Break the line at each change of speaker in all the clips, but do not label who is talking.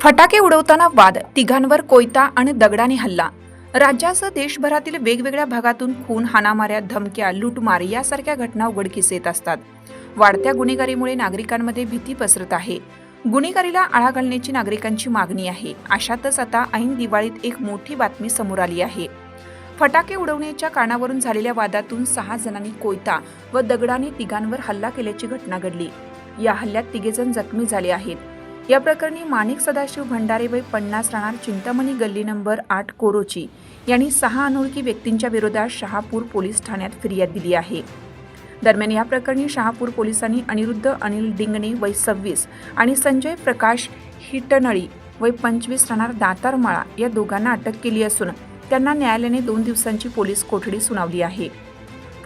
फटाके उडवताना वाद तिघांवर कोयता आणि दगडाने हल्ला. राज्यासह देशभरातील वेगवेगळ्या भागातून खून हाणामाऱ्या धमक्या लूटमार यासारख्या घटना उघडकीस येत असतात. वाढत्या गुन्हेगारीमुळे नागरिकांमध्ये भीती पसरत आहे. गुन्हेगारीला आळा घालण्याची नागरिकांची मागणी आहे. अशातच आता ऐन दिवाळीत एक मोठी बातमी समोर आली आहे. फटाके उडवण्याच्या कारणावरून झालेल्या वादातून सहा जणांनी कोयता व दगडाने तिघांवर हल्ला केल्याची घटना घडली. या हल्ल्यात तिघेजण जखमी झाले आहेत. या प्रकरणी माणिक सदाशिव भंडारे पन्नास राहणार चिंतामणी गल्ली नंबर आठ कोरोची यांनी सहा अनोळखी व्यक्तींच्या विरोधात शहापूर पोलीस ठाण्यात फिर्याद दिली आहे. दरम्यान या प्रकरणी शहापूर पोलिसांनी अनिरुद्ध अनिल डिंगणे वय सव्वीस आणि संजय प्रकाश हिटनळी वय पंचवीस राहणार दातारमाळा या दोघांना अटक केली असून त्यांना न्यायालयाने दोन दिवसांची पोलीस कोठडी सुनावली आहे.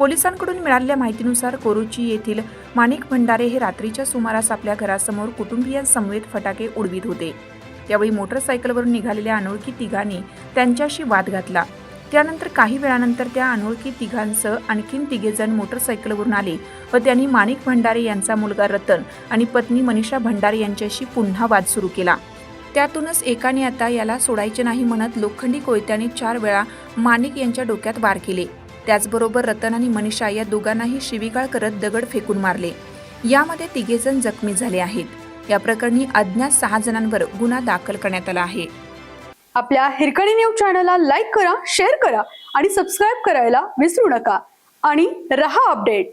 पोलिसांकडून मिळालेल्या माहितीनुसार कोरुची येथील माणिक भंडारे हे रात्रीच्या सुमारास आपल्या घरासमोर कुटुंबियांसमवेत फटाके उडवीत होते. त्यावेळी मोटरसायकलवरून निघालेल्या अनोळखी तिघांनी त्यांच्याशी वाद घातला. त्यानंतर काही वेळानंतर त्या अनोळखी तिघांसह आणखीन तिघेजण मोटरसायकलवरून आले व त्यांनी माणिक भंडारे यांचा मुलगा रतन आणि पत्नी मनीषा भंडारे यांच्याशी पुन्हा वाद सुरू केला. त्यातूनच एकाने आता याला सोडायचे नाही म्हणत लोखंडी कोयत्याने चार वेळा माणिक यांच्या डोक्यात वार केले. त्याचबरोबर रतन आणि मनीषा या दोघांनाही शिवीगाळ करत दगड फेकून मारले. यामध्ये तिघेजण जखमी झाले आहेत. या प्रकरणी अज्ञात सहा जणांवर गुन्हा दाखल करण्यात आला आहे.
आपल्या हिरकणी न्यूज चॅनलला लाईक करा शेअर करा आणि सबस्क्राईब करायला विसरू नका. आणि रहा अपडेट.